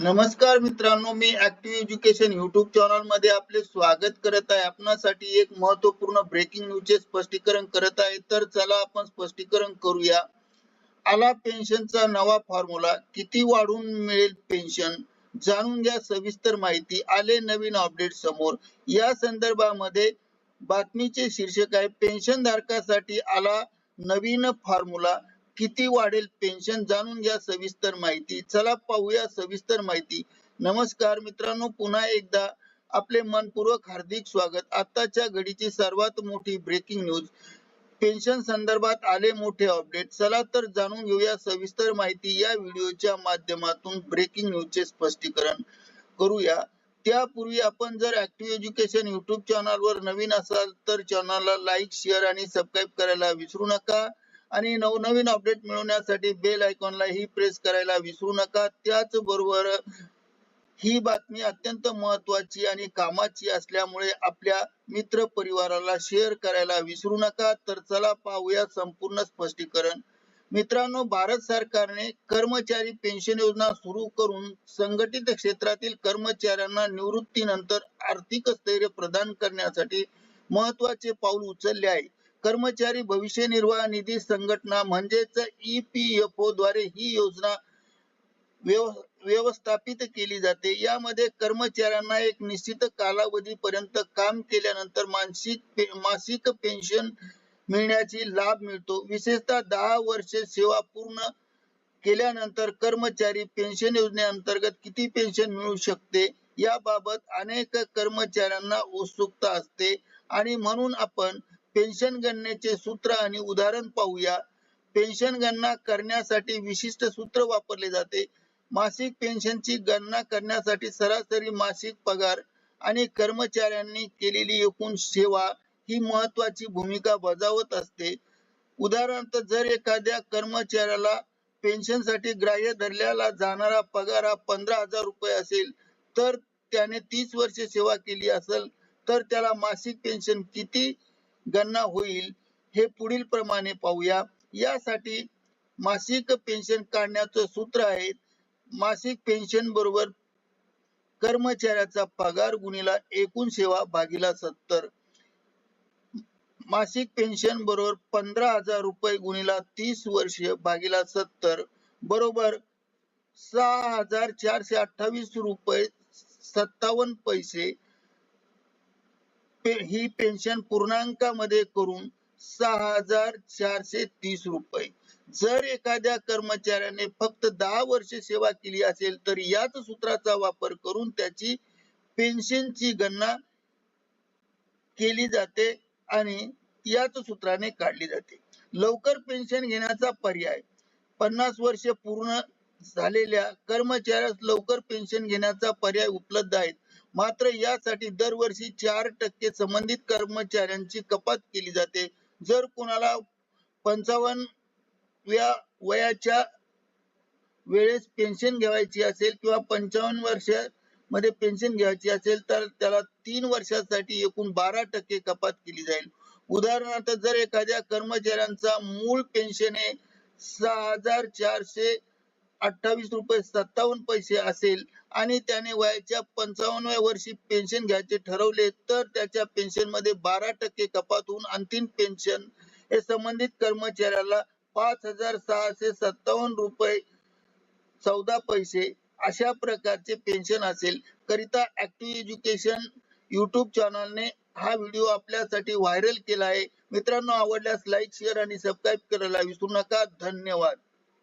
नमस्कार मित्रांनो मी ऍक्टिव्ह एज्युकेशन युट्यूब चॅनलमध्ये आपले स्वागत करत आहे. आपणासाठी एक महत्त्वपूर्ण ब्रेकिंग न्यूजचे स्पष्टीकरण करत आहे. तर चला आपण स्पष्टीकरण करूया. आला पेन्शनचा नवा फॉर्म्युला किती वाढून मिळेल पेन्शन जाणून घ्या सविस्तर माहिती. आले नवीन अपडेट समोर. या संदर्भामध्ये बातमीचे शीर्षक आहे पेन्शन धारकासाठी आला नवीन फॉर्म्युला किती वाढेल पेन्शन जाणून घ्या सविस्तर माहिती. चला पाहूया सविस्तर माहिती. नमस्कार मित्रांनो पुन्हा एकदा आपले मनपूर्वक हार्दिक स्वागत. आताच्या घडीची सर्वात मोठी ब्रेकिंग न्यूज पेन्शन संदर्भात आले मोठे अपडेट चला तर जाणून घेऊया सविस्तर माहिती. या व्हिडिओच्या माध्यमातून ब्रेकिंग न्यूजचे स्पष्टीकरण करूया. त्यापूर्वी आपण जर ऍक्टिव्ह एज्युकेशन युट्यूब चॅनलवर नवीन असाल तर चॅनलला लाईक शेअर आणि सबस्क्राईब करायला विसरू नका. आणि नवनवीन अपडेट मिळवण्यासाठी बेल आयकॉनला ही प्रेस करायला विसरू नका. त्याचबरोबर ही बातमी अत्यंत महत्वाची आणि कामाची असल्यामुळे आपल्या मित्र परिवाराला शेअर करायला विसरू नका. तर चला पाहूया संपूर्ण स्पष्टीकरण. मित्रांनो भारत सरकारने कर्मचारी पेन्शन योजना सुरू करून संघटित क्षेत्रातील कर्मचाऱ्यांना निवृत्तीनंतर आर्थिक स्थैर्य प्रदान करण्यासाठी महत्त्वाचे पाऊल उचलले आहे. कर्मचारी भविष्य निर्वाह निधी संघटना म्हणजेच ईपीएफओ द्वारे ही योजना व्यवस्थापित केली जाते. यामध्ये कर्मचाऱ्यांना एक निश्चित कालावधीपर्यंत काम केल्यानंतर मानसिक मासिक पेन्शन मिळण्याची लाभ मिळतो. विशेषतः दहा वर्षे सेवा पूर्ण केल्यानंतर कर्मचारी पेन्शन योजनेअंतर्गत किती पेन्शन मिळू शकते? याबाबत अनेक कर्मचाऱ्यांना उत्सुकता असते आणि म्हणून आपण पेन्शन गणनेचे सूत्र आणि उदाहरण पाहूया. पेन्शन गणना करण्यासाठी विशिष्ट सूत्र वापरले जाते. मासिक पेन्शनची गणना करण्यासाठी सरासरी मासिक पगार आणि कर्मचाऱ्यांनी केलेली एकूण सेवा ही महत्वाची भूमिका बजावत असते. उदाहरणार्थ जर एखाद्या कर्मचाऱ्याला पेन्शनसाठी ग्राह्य धरल्याला जाणारा पगार हा पंधरा हजार रुपये असेल तर त्याने तीस वर्षे सेवा केली असेल तर त्याला मासिक पेन्शन किती गणना होईल हे पुढील प्रमाणे पाहूया. यासाठी मासिक पेन्शन काढण्याचं सूत्र आहे. मासिक पेन्शन बरोबर कर्मचाऱ्याचा पगार गुणिला एकूण सेवा भागीला सत्तर. मासिक पेन्शन बरोबर पंधरा हजार रुपये गुणिला तीस वर्ष भागीला सत्तर. बरोबर सहा हजार चारशे अठ्ठावीस रुपये सत्तावन्न पैसे पे- ही पेन्शन पूर्णांकामध्ये करून सहा हजार चारशे तीस रुपये. जर एखाद्या कर्मचाऱ्याने फक्त दहा वर्ष सेवा केली असेल तर याच सूत्राचा वापर करून त्याची पेन्शनची गणना केली जाते आणि याच सूत्राने काढली जाते. लवकर पेन्शन घेण्याचा पर्याय पन्नास वर्ष पूर्ण झालेल्या कर्मचाऱ्यास लवकर पेन्शन घेण्याचा पर्याय उपलब्ध आहेत. मात्र यासाठी दरवर्षी चार टक्के संबंधित कर्मचाऱ्यांची कपात केली जाते. जर कोणाला पंचावन्न वयाच्या वेळेस पेन्शन घ्यायची असेल किंवा पंचावन्न वर्षमध्ये पेन्शन घ्यायची असेल तर त्याला तीन वर्षासाठी एकूण बारा टक्के कपात केली जाईल. उदाहरणार्थ जर एखाद्या कर्मचाऱ्यांचा मूळ पेन्शन हे सहा हजार चारशे अठ्ठावीस रुपये सत्तावन्न पैसे असेल आणि त्याने वयाच्या पंचावन्नव्या वर्षी पेन्शन घ्यायचे ठरवले तर त्याच्या पेन्शनमध्ये बारा टक्के कपात होऊन अंतिम पेन्शन हे संबंधित कर्मचाऱ्याला पाच हजार सहाशे सत्तावन्न रुपये चौदा पैसे अशा प्रकारचे पेन्शन असेल. करिता ऍक्टिव्ह एज्युकेशन युट्यूब चॅनलने हा व्हिडिओ आपल्यासाठी व्हायरल केला आहे. मित्रांनो आवडल्यास लाईक शेअर आणि सबस्क्राईब करायला विसरू नका. धन्यवाद.